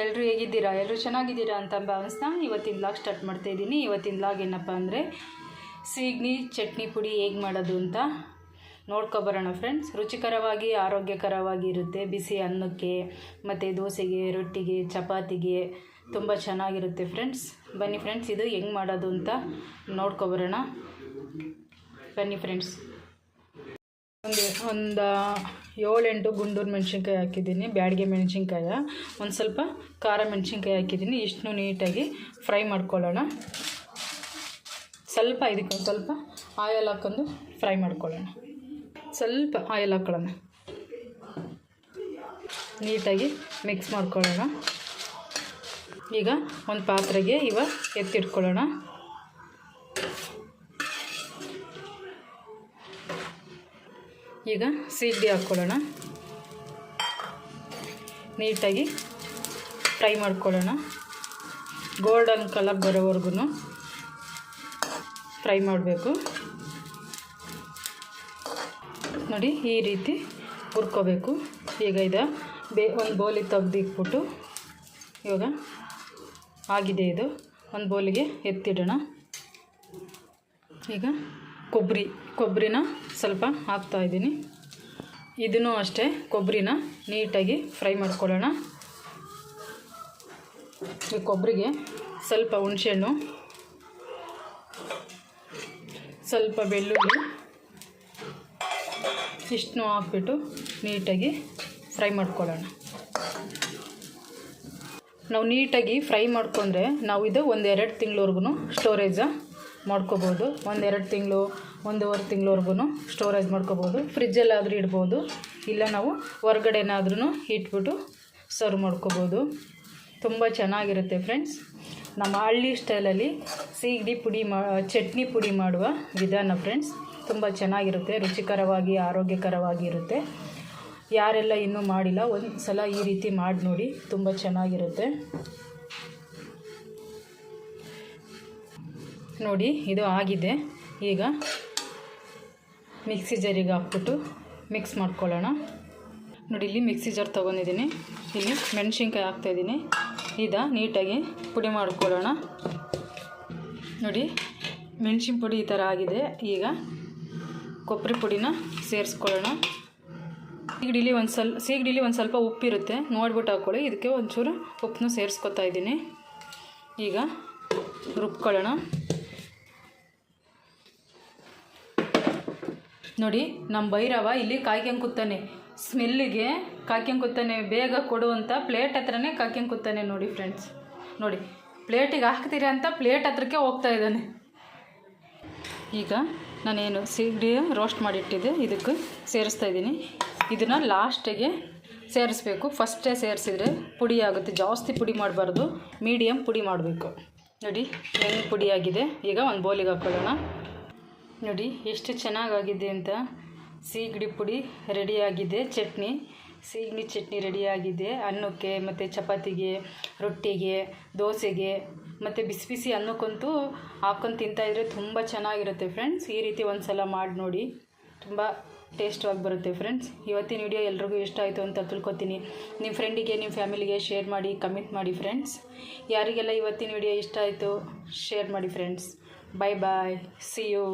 ಎಲ್ಲರೂ ಹೇಗಿದ್ದೀರಾ? ಎಲ್ಲರೂ ಚೆನ್ನಾಗಿದ್ದೀರಾ ಅಂತ ಭಾವಿಸ್ತಾ ಇವತ್ತಿನ ಲಾಗ್ ಸ್ಟಾರ್ಟ್ ಮಾಡ್ತಾ ಇದ್ದೀನಿ. ಇವತ್ತಿನ ಲಾಗ್ ಏನಪ್ಪ ಅಂದರೆ ಸೀಗ್ನಿ ಚಟ್ನಿ ಪುಡಿ ಹೇಗೆ ಮಾಡೋದು ಅಂತ ನೋಡ್ಕೊಬರೋಣ ಫ್ರೆಂಡ್ಸ್ ರುಚಿಕರವಾಗಿ, ಆರೋಗ್ಯಕರವಾಗಿ ಇರುತ್ತೆ. ಬಿಸಿ ಅನ್ನಕ್ಕೆ, ಮತ್ತು ದೋಸೆಗೆ, ರೊಟ್ಟಿಗೆ, ಚಪಾತಿಗೆ ತುಂಬ ಚೆನ್ನಾಗಿರುತ್ತೆ ಫ್ರೆಂಡ್ಸ್ ಬನ್ನಿ ಫ್ರೆಂಡ್ಸ್ ಇದು ಹೆಂಗೆ ಮಾಡೋದು ಅಂತ ನೋಡ್ಕೊಬರೋಣ ಬನ್ನಿ ಫ್ರೆಂಡ್ಸ್ ಒಂದು ಒಂದು ಏಳೆಂಟು ಗುಂಡೂರು ಮೆಣಸಿನ್ಕಾಯಿ ಹಾಕಿದ್ದೀನಿ, ಬ್ಯಾಡಿಗೆ ಮೆಣಸಿನ್ಕಾಯ. ಒಂದು ಸ್ವಲ್ಪ ಖಾರ ಮೆಣಸಿನ್ಕಾಯಿ ಹಾಕಿದ್ದೀನಿ ಇಷ್ಟು ನೀಟಾಗಿ ಫ್ರೈ ಮಾಡ್ಕೊಳ್ಳೋಣ. ಸ್ವಲ್ಪ ಇದಕ್ಕೆ ಒಂದು ಸ್ವಲ್ಪ ಆಯಲ್ ಹಾಕೊಂಡು ಫ್ರೈ ಮಾಡ್ಕೊಳ್ಳೋಣ. ಸ್ವಲ್ಪ ಆಯಲ್ ಹಾಕೊಳ್ಳೋಣ. ನೀಟಾಗಿ ಮಿಕ್ಸ್ ಮಾಡ್ಕೊಳ್ಳೋಣ. ಈಗ ಒಂದು ಪಾತ್ರೆಗೆ ಇವಾಗ ಎತ್ತಿಟ್ಕೊಳ್ಳೋಣ. ಈಗ ಸೀಗಡಿ ಹಾಕ್ಕೊಳ್ಳೋಣ. ನೀಟಾಗಿ ಫ್ರೈ ಮಾಡ್ಕೊಳ್ಳೋಣ. ಗೋಲ್ಡನ್ ಕಲರ್ ಬರೋವರೆಗೂ ಫ್ರೈ ಮಾಡಬೇಕು. ನೋಡಿ, ಈ ರೀತಿ ಹುರ್ಕೋಬೇಕು. ಈಗ ಇದು ಬೇ, ಒಂದು ಬೋಲಿಗೆ ತೆಗ್ದಿಕ್ಬಿಟ್ಟು ಇವಾಗ ಆಗಿದೆ ಇದು. ಒಂದು ಬೋಲಿಗೆ ಎತ್ತಿಡೋಣ. ಈಗ ಕೊಬ್ಬರಿ, ಕೊಬ್ಬರಿನ ಸ್ವಲ್ಪ ಹಾಕ್ತಾಯಿದ್ದೀನಿ ಇದನ್ನು ಅಷ್ಟೇ, ಕೊಬ್ಬರಿನ ನೀಟಾಗಿ ಫ್ರೈ ಮಾಡ್ಕೊಳ್ಳೋಣ. ಈ ಕೊಬ್ಬರಿಗೆ ಸ್ವಲ್ಪ ಹುಣಸೆಹಣ್ಣು, ಸ್ವಲ್ಪ ಬೆಳ್ಳುಳ್ಳಿ, ಇಷ್ಟನ್ನು ಹಾಕ್ಬಿಟ್ಟು ನೀಟಾಗಿ ಫ್ರೈ ಮಾಡ್ಕೊಳ್ಳೋಣ. ನಾವು ನೀಟಾಗಿ ಫ್ರೈ ಮಾಡ್ಕೊಂಡ್ರೆ ನಾವು ಇದು ಒಂದೆರಡು ತಿಂಗಳವರೆಗೂ ಸ್ಟೋರೇಜ ಮಾಡ್ಕೋಬೋದು. ಒಂದೆರಡು ತಿಂಗಳು, ಒಂದೂವರೆ ತಿಂಗಳವರೆಗೂ ಸ್ಟೋರೇಜ್ ಮಾಡ್ಕೋಬೋದು. ಫ್ರಿಜ್ಜಲ್ಲಾದರೂ ಇಡ್ಬೋದು. ಇಲ್ಲ ನಾವು ಹೊರ್ಗಡೆನಾದ್ರೂ ಇಟ್ಬಿಟ್ಟು ಸರ್ವ್ ಮಾಡ್ಕೋಬೋದು. ತುಂಬ ಚೆನ್ನಾಗಿರುತ್ತೆ ಫ್ರೆಂಡ್ಸ್ ನಮ್ಮ ಹಳ್ಳಿ ಸ್ಟೈಲಲ್ಲಿ ಸೀಗಡಿ ಪುಡಿ ಮಾ, ಚಟ್ನಿ ಪುಡಿ ಮಾಡುವ ವಿಧಾನ ಫ್ರೆಂಡ್ಸ್ ತುಂಬ ಚೆನ್ನಾಗಿರುತ್ತೆ, ರುಚಿಕರವಾಗಿ, ಆರೋಗ್ಯಕರವಾಗಿ ಇರುತ್ತೆ. ಯಾರೆಲ್ಲ ಇನ್ನೂ ಮಾಡಿಲ್ಲ ಒಂದು ಸಲ ಈ ರೀತಿ ಮಾಡಿ ನೋಡಿ ತುಂಬ ಚೆನ್ನಾಗಿರುತ್ತೆ. ನೋಡಿ, ಇದು ಆಗಿದೆ. ಈಗ ಮಿಕ್ಸಿ ಜಾರಿಗೆ ಹಾಕ್ಬಿಟ್ಟು ಮಿಕ್ಸ್ ಮಾಡ್ಕೊಳ್ಳೋಣ. ನೋಡಿ, ಇಲ್ಲಿ ಮಿಕ್ಸಿ ಜಾರ್ ತೊಗೊಂಡಿದ್ದೀನಿ. ಇಲ್ಲಿ ಮೆಣಸಿನ್ಕಾಯಿ ಹಾಕ್ತಾಯಿದ್ದೀನಿ. ಇದ ನೀಟಾಗಿ ಪುಡಿ ಮಾಡ್ಕೊಳ್ಳೋಣ. ನೋಡಿ, ಮೆಣಸಿನ ಪುಡಿ ಈ ಥರ ಆಗಿದೆ. ಈಗ ಕೊಬ್ಬರಿ ಪುಡಿನ ಸೇರಿಸ್ಕೊಳ್ಳೋಣ. ಸೀಗಡಿಲಿ ಒಂದು ಸ್ವಲ್ಪ, ಸೀಗಡಿಲಿ ಒಂದು ಸ್ವಲ್ಪ ಉಪ್ಪಿರುತ್ತೆ. ನೋಡ್ಬಿಟ್ಟು ಹಾಕ್ಕೊಳ್ಳಿ ಇದಕ್ಕೆ ಒಂಚೂರು ಉಪ್ಪನ್ನು ಸೇರಿಸ್ಕೊತಾ ಇದ್ದೀನಿ. ಈಗ ರುಬ್ಕೊಳ್ಳೋಣ. ನೋಡಿ ನಮ್ಮ ಭೈರವ ಇಲ್ಲಿ ಕಾಯ್ಕೊಂಡು ಕೂತಾನೆ. ಸ್ಮೆಲ್ಲಿಗೆ ಕಾಯ್ಕೊಂಡು ಕೂತಾನೆ. ಬೇಗ ಕೊಡು ಅಂತ ಪ್ಲೇಟ್ ಹತ್ರನೇ ಕಾಯ್ಕೊಂಡು ಕೂತಾನೆ ನೋಡಿ ಫ್ರೆಂಡ್ಸ್ ನೋಡಿ, ಪ್ಲೇಟಿಗೆ ಹಾಕ್ತೀರಿ ಅಂತ ಪ್ಲೇಟ್ ಹತ್ರಕ್ಕೆ ಹೋಗ್ತಾ ಇದ್ದಾನೆ. ಈಗ ನಾನೇನು ಸಿಗಡಿ ರೋಸ್ಟ್ ಮಾಡಿಟ್ಟಿದ್ದೆ. ಇದಕ್ಕೆ ಸೇರಿಸ್ತಾ ಇದ್ದೀನಿ. ಇದನ್ನು ಲಾಸ್ಟಿಗೆ ಸೇರಿಸ್ಬೇಕು. ಫಸ್ಟೇ ಸೇರಿಸಿದ್ರೆ ಪುಡಿ ಆಗುತ್ತೆ. ಜಾಸ್ತಿ ಪುಡಿ ಮಾಡಬಾರ್ದು. ಮೀಡಿಯಮ್ ಪುಡಿ ಮಾಡಬೇಕು. ನೋಡಿ, ಹೆಂಗೆ ಪುಡಿ ಆಗಿದೆ. ಈಗ ಒಂದು ಬೌಲಿಗೆ ಹಾಕ್ಕೊಳ್ಳೋಣ ನೋಡಿ, ಎಷ್ಟು ಚೆನ್ನಾಗಾಗಿದೆ ಅಂತ. ಸೀಗಡಿ ಪುಡಿ ರೆಡಿಯಾಗಿದೆ, ಚಟ್ನಿ. ಸೀಗಡಿ ಚಟ್ನಿ ರೆಡಿಯಾಗಿದೆ. ಅನ್ನಕ್ಕೆ ಮತ್ತು ಚಪಾತಿಗೆ, ರೊಟ್ಟಿಗೆ, ದೋಸೆಗೆ, ಮತ್ತು ಬಿಸಿ ಬಿಸಿ ಅನ್ನಕ್ಕಂತೂ ಹಾಕ್ಕೊಂಡು ತಿಂತಾಯಿದ್ರೆ ತುಂಬ ಚೆನ್ನಾಗಿರುತ್ತೆ ಫ್ರೆಂಡ್ಸ್. ಈ ರೀತಿ ಒಂದು ಸಲ ಮಾಡಿ ನೋಡಿ, ತುಂಬ ಟೇಸ್ಟಾಗಿ ಬರುತ್ತೆ ಫ್ರೆಂಡ್ಸ್. ಇವತ್ತಿನ ವಿಡಿಯೋ ಎಲ್ರಿಗೂ ಇಷ್ಟ ಆಯಿತು ಅಂತ ತಿಳ್ಕೊತೀನಿ. ನಿಮ್ಮ ಫ್ರೆಂಡಿಗೆ ನಿಮ್ಮ ಫ್ಯಾಮಿಲಿಗೆ ಶೇರ್ ಮಾಡಿ, ಕಮೆಂಟ್ ಮಾಡಿ ಫ್ರೆಂಡ್ಸ್. ಯಾರಿಗೆಲ್ಲ ಇವತ್ತಿನ ವಿಡಿಯೋ ಇಷ್ಟ ಆಯಿತು, ಶೇರ್ ಮಾಡಿ friends. Bye bye see you